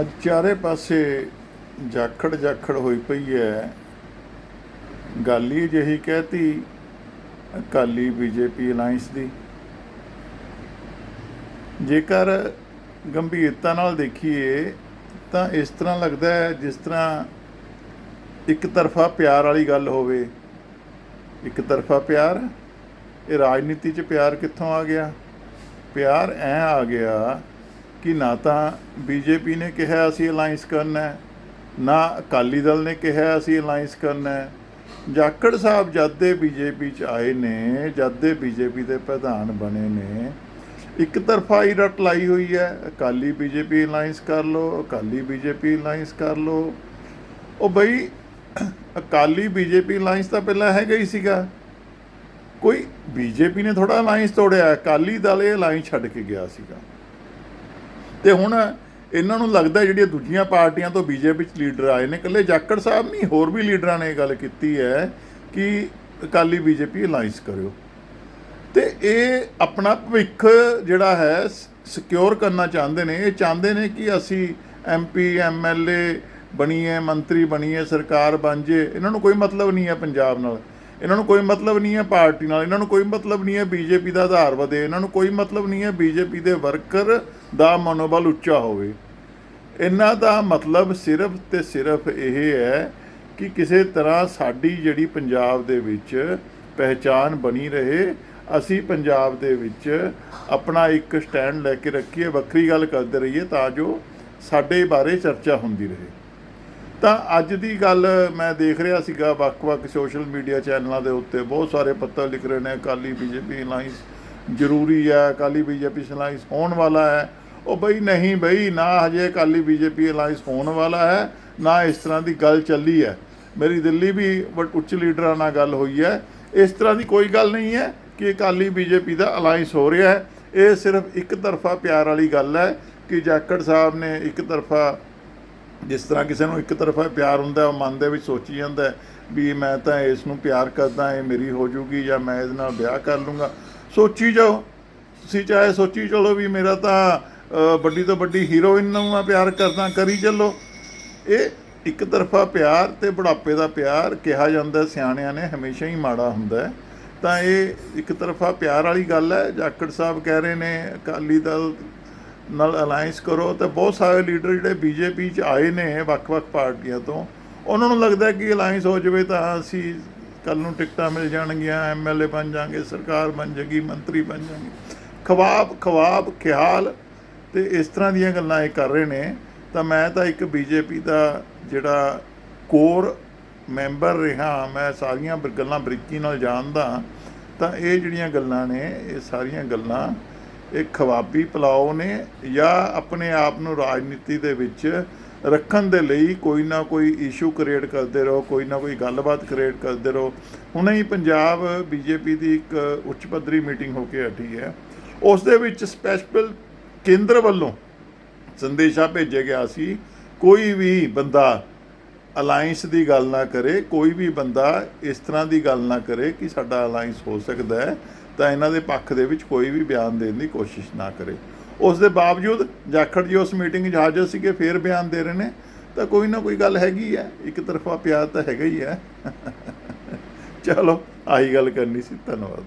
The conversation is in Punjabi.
ਅੱਜ ਚਾਰੇ ਪਾਸੇ ਜਾਖੜ ਜਾਖੜ ਹੋਈ ਪਈ ਹੈ। ਗੱਲ ਹੀ ਜਿਹੀ ਕਹਿਤੀ, ਅਕਾਲੀ ਬੀਜੇਪੀ ਅਲਾਈਅੰਸ ਦੀ। ਜੇਕਰ ਗੰਭੀਰਤਾ ਨਾਲ ਦੇਖੀਏ, ਤਾਂ ਇਸ ਤਰ੍ਹਾਂ ਲੱਗਦਾ ਹੈ ਜਿਸ ਤਰ੍ਹਾਂ ਇੱਕ ਤਰਫਾ ਪਿਆਰ ਵਾਲੀ ਗੱਲ ਹੋਵੇ। ਇੱਕ ਤਰਫਾ ਪਿਆਰ, ਇਹ ਰਾਜਨੀਤੀ 'ਚ ਪਿਆਰ ਕਿੱਥੋਂ ਆ ਗਿਆ? ਪਿਆਰ ਐ ਆ ਗਿਆ ਕਿ ਨਾ ਤਾਂ ਬੀਜੇਪੀ ਨੇ ਕਿਹਾ ਅਸੀਂ ਅਲਾਈਅੰਸ ਕਰਨਾ ਹੈ, ਨਾ ਅਕਾਲੀ ਦਲ ਨੇ ਕਿਹਾ ਅਸੀਂ ਅਲਾਈਅੰਸ ਕਰਨਾ ਹੈ। ਜਾਖੜ ਸਾਹਿਬ ਜਦ ਦੇ ਬੀਜੇਪੀ ਚ ਆਏ ਨੇ, ਜਦ ਦੇ ਬੀਜੇਪੀ ਦੇ ਪ੍ਰਧਾਨ ਬਣੇ ਨੇ, ਇੱਕ ਤਰਫਾ ਹੀ ਰਟ ਲਾਈ ਹੋਈ ਹੈ, ਅਕਾਲੀ ਬੀਜੇਪੀ ਅਲਾਈਅੰਸ ਕਰ ਲਓ, ਅਕਾਲੀ ਬੀਜੇਪੀ ਅਲਾਈਅੰਸ ਕਰ ਲਓ। ਉਹ ਬਈ, ਅਕਾਲੀ ਬੀਜੇਪੀ ਅਲਾਈਅੰਸ ਤਾਂ ਪਹਿਲਾਂ ਹੈਗਾ ਹੀ ਸੀਗਾ। ਕੋਈ ਬੀਜੇਪੀ ਨੇ ਥੋੜਾ ਅਲਾਈਅੰਸ ਤੋੜਿਆ, ਅਕਾਲੀ ਦਲ ਇਹ ਅਲਾਈਅੰਸ ਛੱਡ ਕੇ ਗਿਆ ਸੀਗਾ। ਤੇ ਹੁਣ ਇਹਨਾਂ ਨੂੰ ਲੱਗਦਾ ਜਿਹੜੀਆਂ ਦੂਜੀਆਂ ਪਾਰਟੀਆਂ ਤੋਂ ਬੀਜੇਪੀ ਚ ਲੀਡਰ ਆਏ ਨੇ, ਇਕੱਲੇ ਜਾਖੜ ਸਾਹਿਬ ਨਹੀਂ, ਹੋਰ ਵੀ ਲੀਡਰਾਂ ਨੇ ਇਹ ਗੱਲ ਕੀਤੀ ਹੈ ਕਿ ਅਕਾਲੀ ਬੀਜੇਪੀ ਅਲਾਈਅੰਸ ਕਰਿਓ। ਤੇ ਇਹ ਆਪਣਾ ਭਵਿੱਖ ਜਿਹੜਾ ਹੈ ਸਿਕਿਉਰ ਕਰਨਾ ਚਾਹੁੰਦੇ ਨੇ। ਇਹ ਚਾਹੁੰਦੇ ਨੇ ਕਿ ਅਸੀਂ ਐਮਪੀ ਐਮਐਲਏ ਬਣੀਏ, ਮੰਤਰੀ ਬਣੀਏ, ਸਰਕਾਰ ਬਣ ਜੇ। ਇਹਨਾਂ ਨੂੰ ਕੋਈ ਮਤਲਬ ਨਹੀਂ ਹੈ ਪੰਜਾਬ ਨਾਲ। ਇਹਨਾਂ ਨੂੰ ਕੋਈ ਮਤਲਬ ਨਹੀਂ ਹੈ ਪਾਰਟੀ ਨਾਲ, ਇਹਨਾਂ ਨੂੰ ਕੋਈ ਮਤਲਬ ਨਹੀਂ ਹੈ ਬੀਜੇਪੀ ਦਾ ਆਧਾਰ ਵਧੇ, ਇਹਨਾਂ ਨੂੰ ਕੋਈ ਮਤਲਬ ਨਹੀਂ ਹੈ ਬੀਜੇਪੀ ਦੇ ਵਰਕਰ ਦਾ ਮਨੋਬਲ ਉੱਚਾ ਹੋਵੇ। ਇਹਨਾਂ ਦਾ ਮਤਲਬ ਸਿਰਫ ਤੇ ਸਿਰਫ ਇਹ ਹੈ ਕਿ ਕਿਸੇ ਤਰ੍ਹਾਂ ਸਾਡੀ ਜਿਹੜੀ ਪੰਜਾਬ ਦੇ ਵਿੱਚ ਪਹਿਚਾਨ ਬਣੀ ਰਹੇ, ਅਸੀਂ ਪੰਜਾਬ ਦੇ ਵਿੱਚ ਆਪਣਾ ਇੱਕ ਸਟੈਂਡ ਲੈ ਕੇ ਰੱਖੀਏ, ਵੱਖਰੀ ਗੱਲ ਕਰਦੇ ਰਹੀਏ ਤਾਂ ਜੋ ਸਾਡੇ ਬਾਰੇ ਚਰਚਾ ਹੁੰਦੀ ਰਹੇ। ਤਾਂ ਅੱਜ ਦੀ ਗੱਲ ਮੈਂ ਦੇਖ ਰਿਹਾ ਸੀਗਾ ਵੱਖ-ਵੱਖ ਸੋਸ਼ਲ ਮੀਡੀਆ ਚੈਨਲਾਂ ਦੇ ਉੱਤੇ। ਬਹੁਤ ਸਾਰੇ ਪੱਤਰ ਲਿਖ ਰਹੇ ਨੇ, ਅਕਾਲੀ ਬੀਜੇਪੀ ਅਲਾਈਅੰਸ ਜ਼ਰੂਰੀ ਹੈ, ਅਕਾਲੀ ਬੀਜੇਪੀ ਅਲਾਈਅੰਸ ਹੋਣ ਵਾਲਾ ਹੈ। ਉਹ ਬਈ ਨਹੀਂ ਬਈ, ਨਾ ਹਜੇ ਅਕਾਲੀ ਬੀਜੇਪੀ ਅਲਾਈਅੰਸ ਹੋਣ ਵਾਲਾ ਹੈ, ਨਾ ਇਸ ਤਰ੍ਹਾਂ ਦੀ ਗੱਲ ਚੱਲੀ ਹੈ। ਮੇਰੀ ਦਿੱਲੀ ਵੀ ਵੱਡ- ਉੱਚ ਲੀਡਰਾਂ ਨਾਲ ਗੱਲ ਹੋਈ ਹੈ। ਇਸ ਤਰ੍ਹਾਂ ਦੀ ਕੋਈ ਗੱਲ ਨਹੀਂ ਹੈ ਕਿ ਅਕਾਲੀ ਬੀਜੇਪੀ ਦਾ ਅਲਾਈਅੰਸ ਹੋ ਰਿਹਾ ਹੈ। ਇਹ ਸਿਰਫ ਇੱਕ ਤਰਫਾ ਪਿਆਰ ਵਾਲੀ ਗੱਲ ਹੈ ਕਿ ਜਾਖੜ ਸਾਹਿਬ ਨੇ ਇੱਕ ਤਰਫਾ ਜਿਸ ਤਰ੍ਹਾਂ ਕਿਸੇ ਨੂੰ ਇੱਕ ਤਰਫਾ ਪਿਆਰ ਹੁੰਦਾ, ਉਹ ਮਨ ਦੇ ਵਿੱਚ ਸੋਚੀ ਜਾਂਦਾ ਵੀ ਮੈਂ ਤਾਂ ਇਸ ਨੂੰ ਪਿਆਰ ਕਰਦਾ, ਇਹ ਮੇਰੀ ਹੋ ਜੂਗੀ ਜਾਂ ਮੈਂ ਇਹਦੇ ਨਾਲ ਵਿਆਹ ਕਰ ਲੂੰਗਾ। ਸੋਚੀ ਜਾਓ। ਤੁਸੀਂ ਚਾਹੇ ਸੋਚੀ ਚਲੋ ਵੀ ਮੇਰਾ ਤਾਂ ਵੱਡੀ ਤੋਂ ਵੱਡੀ ਹੀਰੋਇਨ ਨੂੰ ਮੈਂ ਪਿਆਰ ਕਰਦਾ, ਕਰੀ ਚੱਲੋ। ਇਹ ਇੱਕ ਤਰਫਾ ਪਿਆਰ ਤੇ ਬੁਢਾਪੇ ਦਾ ਪਿਆਰ ਕਿਹਾ ਜਾਂਦਾ, ਸਿਆਣਿਆਂ ਨੇ ਹਮੇਸ਼ਾ ਹੀ ਮਾੜਾ ਹੁੰਦਾ ਤਾਂ ਇਹ ਇੱਕ ਤਰਫਾ ਪਿਆਰ ਵਾਲੀ ਗੱਲ ਹੈ। ਜਾਖੜ ਸਾਹਿਬ ਕਹਿ ਰਹੇ ਨੇ, ਅਕਾਲੀ ਦਲ ਨਾਲ ਅਲਾਈਅੰਸ ਕਰੋ ਤੇ ਬਹੁਤ ਸਾਰੇ ਲੀਡਰ ਜਿਹੜੇ ਬੀਜੇਪੀ ਚ ਆਏ ਨੇ ਵੱਖ-ਵੱਖ ਪਾਰਟੀਆਂ ਤੋਂ, ਉਹਨਾਂ ਨੂੰ ਲੱਗਦਾ ਕਿ ਅਲਾਈਅੰਸ ਹੋ ਜਾਵੇ ਤਾਂ ਅਸੀਂ ਕੱਲ ਨੂੰ ਟਿਕਟਾਂ ਮਿਲ ਜਾਣਗੀਆਂ ਐਮਐਲਏ ਬਣ ਜਾਾਂਗੇ ਸਰਕਾਰ ਬਣ ਜਾਏਗੀ, ਮੰਤਰੀ ਬਣ ਜਾਾਂਗੇ ਖਵਾਬ ਖਵਾਬ, ਖਿਆਲ ਤੇ ਇਸ ਤਰ੍ਹਾਂ ਦੀਆਂ ਗੱਲਾਂ ਇਹ ਕਰ ਰਹੇ ਨੇ। ਤਾਂ ਮੈਂ ਤਾਂ ਇੱਕ ਬੀਜੇਪੀ ਦਾ ਜਿਹੜਾ ਕੋਰ ਮੈਂਬਰ ਰਿਹਾ, ਮੈਂ ਸਾਰੀਆਂ ਗੱਲਾਂ ਬਰੀਕੀ ਨਾਲ ਜਾਣਦਾ, ਤਾਂ ਇਹ ਜਿਹੜੀਆਂ ਗੱਲਾਂ ਨੇ, ਇਹ ਸਾਰੀਆਂ ਗੱਲਾਂ ਇਹ ਖਵਾਬੀ ਪਲਾਓ ਨੇ ਜਾਂ ਆਪਣੇ ਆਪ ਨੂੰ ਰਾਜਨੀਤੀ ਦੇ ਵਿੱਚ ਰੱਖਣ ਦੇ ਲਈ ਕੋਈ ਨਾ ਕੋਈ ਇਸ਼ੂ ਕ੍ਰੀਏਟ ਕਰਦੇ ਰਹੋ, ਕੋਈ ਨਾ ਕੋਈ ਗੱਲਬਾਤ ਕ੍ਰੀਏਟ ਕਰਦੇ ਰਹੋ। ਹੁਣੇ ਹੀ ਪੰਜਾਬ ਬੀਜੇਪੀ ਦੀ ਇੱਕ ਉੱਚ ਪੱਧਰੀ ਮੀਟਿੰਗ ਹੋ ਕੇ ਹਟੀ ਹੈ। ਉਸ ਦੇ ਵਿੱਚ ਸਪੈਸ਼ਲ ਕੇਂਦਰ ਵੱਲੋਂ ਸੰਦੇਸ਼ਾ ਭੇਜਿਆ ਗਿਆ ਸੀ, ਕੋਈ ਵੀ ਬੰਦਾ ਅਲਾਈਅੰਸ ਦੀ ਗੱਲ ਨਾ ਕਰੇ, ਕੋਈ ਵੀ ਬੰਦਾ ਇਸ ਤਰ੍ਹਾਂ ਦੀ ਗੱਲ ਨਾ ਕਰੇ ਕਿ ਸਾਡਾ ਅਲਾਈਅੰਸ ਹੋ ਸਕਦਾ ਹੈ। ਤਾਂ ਇਹਨਾਂ ਦੇ ਪੱਖ ਦੇ ਵਿੱਚ ਕੋਈ ਵੀ ਬਿਆਨ ਦੇਣ ਦੀ ਕੋਸ਼ਿਸ਼ ਨਾ ਕਰੇ। ਉਸ ਦੇ ਬਾਵਜੂਦ ਜਾਖੜ ਜੀ ਉਸ ਮੀਟਿੰਗ 'ਚ ਹਾਜ਼ਰ ਸੀਗੇ, ਫੇਰ ਬਿਆਨ ਦੇ ਰਹੇ ਨੇ। ਤਾਂ ਕੋਈ ਨਾ ਕੋਈ ਗੱਲ ਹੈਗੀ ਹੈ। ਇੱਕ ਤਰਫਾ ਪਿਆਰ ਤਾਂ ਹੈਗਾ ਹੀ ਹੈ। ਚਲੋ, ਆਹੀ ਗੱਲ ਕਰਨੀ ਸੀ। ਧੰਨਵਾਦ।